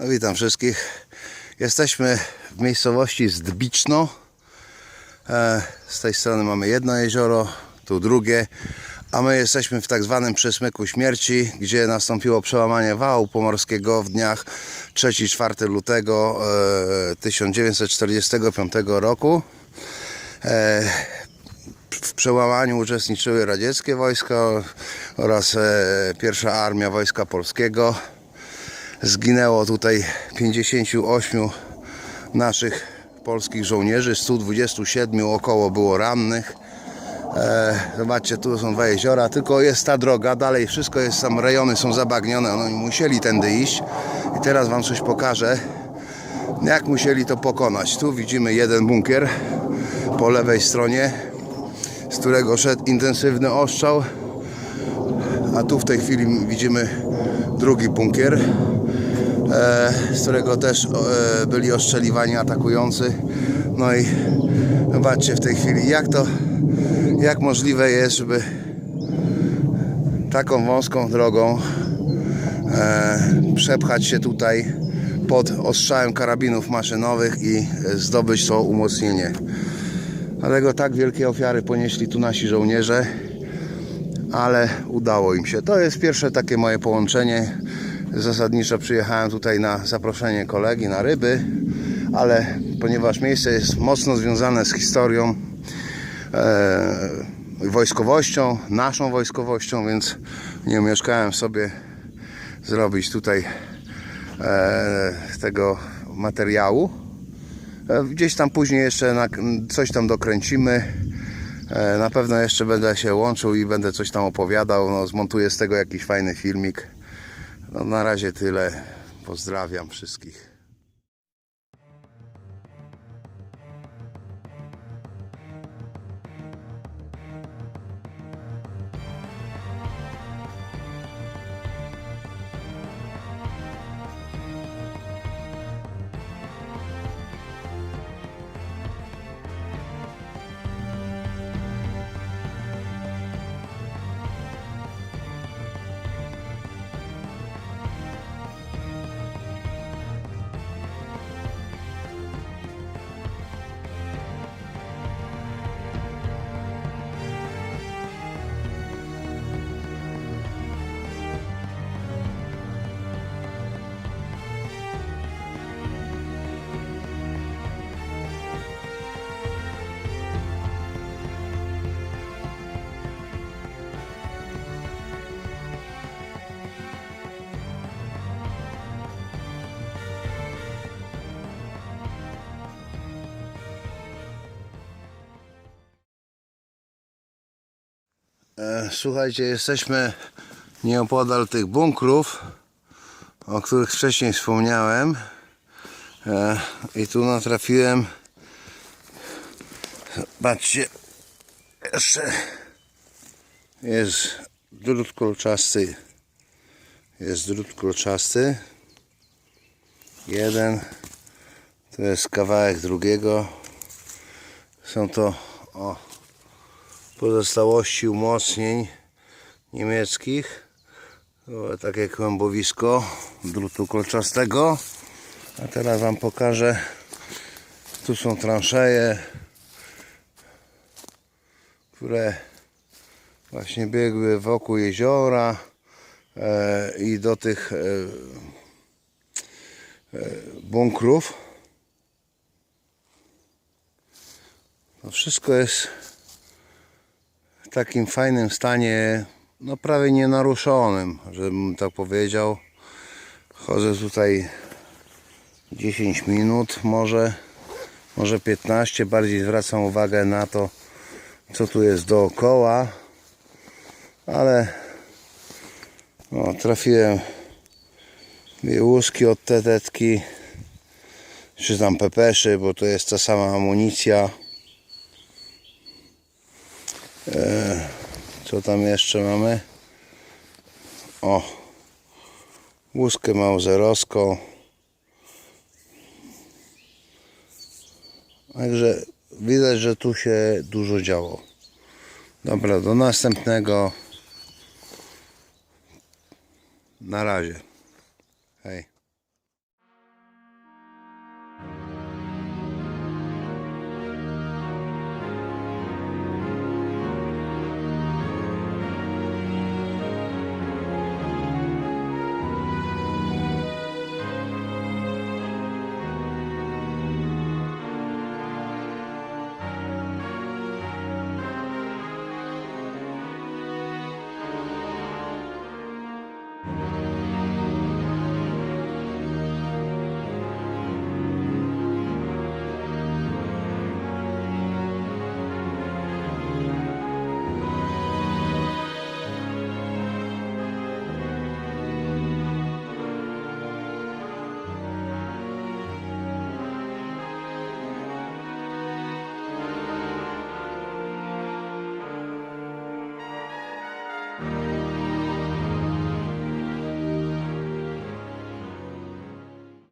No, witam wszystkich. Jesteśmy w miejscowości Zdbiczno. E, Z tej strony mamy jedno jezioro, tu drugie, a my jesteśmy w tak zwanym przesmyku śmierci, gdzie nastąpiło przełamanie wału pomorskiego w dniach 3-4 lutego e, 1945 roku. E, w przełamaniu uczestniczyły radzieckie wojska oraz e, pierwsza armia wojska polskiego. Zginęło tutaj 58 naszych polskich żołnierzy, 127 około było rannych. E, zobaczcie, tu są dwa jeziora, tylko jest ta droga, dalej wszystko jest, tam rejony są zabagnione, oni musieli tędy iść. I teraz Wam coś pokażę, jak musieli to pokonać. Tu widzimy jeden bunkier po lewej stronie, z którego szedł intensywny ostrzał, a tu w tej chwili widzimy drugi bunkier, z którego też e, byli ostrzeliwani atakujący. No i zobaczcie w tej chwili, jak to, jak możliwe jest, żeby taką wąską drogą e, przepchać się tutaj pod ostrzałem karabinów maszynowych i e, zdobyć to umocnienie. Dlatego tak wielkie ofiary ponieśli tu nasi żołnierze, ale udało im się. To jest pierwsze takie moje połączenie. Zasadniczo przyjechałem tutaj na zaproszenie kolegi na ryby, ale ponieważ miejsce jest mocno związane z historią, e, wojskowością, naszą wojskowością, więc nie umieszkałem sobie zrobić tutaj e, tego materiału. E, Gdzieś tam później jeszcze na, coś tam dokręcimy. E, Na pewno jeszcze będę się łączył i będę coś tam opowiadał. No, zmontuję z tego jakiś fajny filmik. No, na razie tyle. Pozdrawiam wszystkich. Słuchajcie, jesteśmy nieopodal tych bunkrów, o których wcześniej wspomniałem. E, I tu natrafiłem. Patrzcie, jeszcze jest drut kolczasty. Jest drut kolczasty. Jeden. To jest kawałek drugiego. Są to o, pozostałości umocnień niemieckich. Takie kłębowisko drutu kolczastego. A teraz Wam pokażę. Tu są transzeje, które właśnie biegły wokół jeziora e, i do tych e, e, bunkrów. To wszystko jest w takim fajnym stanie, no prawie nienaruszonym, żebym tak powiedział. Chodzę tutaj 10 minut, może, może 15. Bardziej zwracam uwagę na to, co tu jest dookoła, ale no, trafiłem łuski od tetetki, czy tam pepeszy, bo to jest ta sama amunicja. Co tam jeszcze mamy? O, łuskę mauzerowską. Także widać, że tu się dużo działo. Dobra, do następnego. Na razie. Hej.